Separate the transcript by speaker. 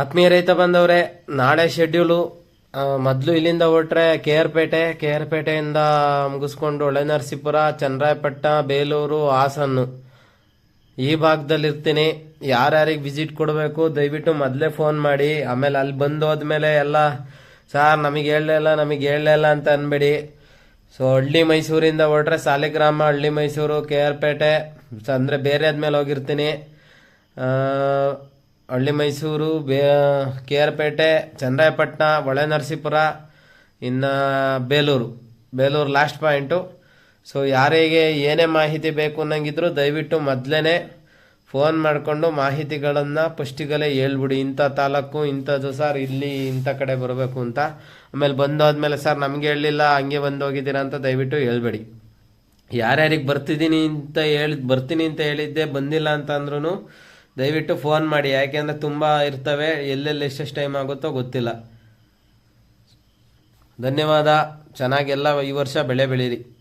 Speaker 1: ಆತ್ಮೀಯ ರೈತ ಬಂದವ್ರೆ, ನಾಳೆ ಶೆಡ್ಯೂಲು ಮೊದಲು ಇಲ್ಲಿಂದ ಹೊರಟ್ರೆ K R Pete K R ಪೇಟೆಯಿಂದ ಮುಗಿಸ್ಕೊಂಡು ಒಳ್ಳೆನರಸೀಪುರ ಚನ್ನರಾಯಪಟ್ಟಣ ಬೇಲೂರು, ಹಾಸನ್ನು. ಈ ಭಾಗದಲ್ಲಿ ಇರ್ತೀನಿ ಯಾರ್ಯಾರಿಗೆ ವಿಸಿಟ್ ಕೊಡಬೇಕು, ದಯವಿಟ್ಟು ಮೊದಲೇ ಫೋನ್ ಮಾಡಿ. ಆಮೇಲೆ ಅಲ್ಲಿ ಬಂದು ಹೋದ್ಮೇಲೆ ಎಲ್ಲ, ಸಾರ್, ನಮಗೆ ಹೇಳಲಿಲ್ಲ ನಮಗೆ ಹೇಳಲಿಲ್ಲ ಅಂತ ಅನ್ಬೇಡಿ. ಸೊ ಹಳ್ಳಿ ಮೈಸೂರಿಂದ ಹೊರಟ್ರೆ ಸಾಲಿಗ್ರಾಮ, ಹಳ್ಳಿ ಮೈಸೂರು ಕೆ ಆರ್ ಪೇಟೆ ಅಂದರೆ ಬೇರೆ ಆದ್ಮೇಲೆ ಹೋಗಿರ್ತೀನಿ. ಹಳ್ಳಿ ಮೈಸೂರು ಬೇ ಕೆ ಆರ್ ಪೇಟೆ ಚನ್ನರಾಯಪಟ್ಟಣ, ಹೊಳೆನರಸೀಪುರ, ಇನ್ನು Belur. Belur last point so ಯಾರಿಗೆ ಏನೇ ಮಾಹಿತಿ ಬೇಕು ಅನ್ನಂಗಿದ್ರು ದಯವಿಟ್ಟು ಮೊದಲೇ ಫೋನ್ ಮಾಡಿಕೊಂಡು ಮಾಹಿತಿಗಳನ್ನು ಪುಷ್ಟಿಗಲೇ ಹೇಳ್ಬಿಡಿ. ಇಂಥ ತಾಲೂಕು, ಇಂಥದ್ದು ಸರ್ ಇಲ್ಲಿ ಇಂಥ ಕಡೆ ಬರಬೇಕು ಅಂತ. ಆಮೇಲೆ ಬಂದಾದ್ಮೇಲೆ ಸರ್ ನಮಗೆ ಹೇಳಲಿಲ್ಲ ಹಂಗೆ ಬಂದು ಹೋಗಿದ್ದೀರಾ ಅಂತ ದಯವಿಟ್ಟು ಹೇಳ್ಬೇಡಿ. ಯಾರ್ಯಾರಿಗೆ ಬರ್ತಿದ್ದೀನಿ ಅಂತ ಹೇಳಿ, ಬರ್ತೀನಿ ಅಂತ ಹೇಳಿದ್ದೆ ಬಂದಿಲ್ಲ ಅಂತ ಅಂದ್ರೂ ದಯವಿಟ್ಟು ಫೋನ್ ಮಾಡಿ. ಯಾಕೆಂದರೆ ತುಂಬ ಇರ್ತವೆ. ಎಲ್ಲೆಲ್ಲಿ ಎಷ್ಟೆಷ್ಟು ಟೈಮ್ ಆಗುತ್ತೋ ಗೊತ್ತಿಲ್ಲ. ಧನ್ಯವಾದ. ಚೆನ್ನಾಗೆಲ್ಲ ಈ ವರ್ಷ ಬೆಳೆ ಬೆಳೀರಿ.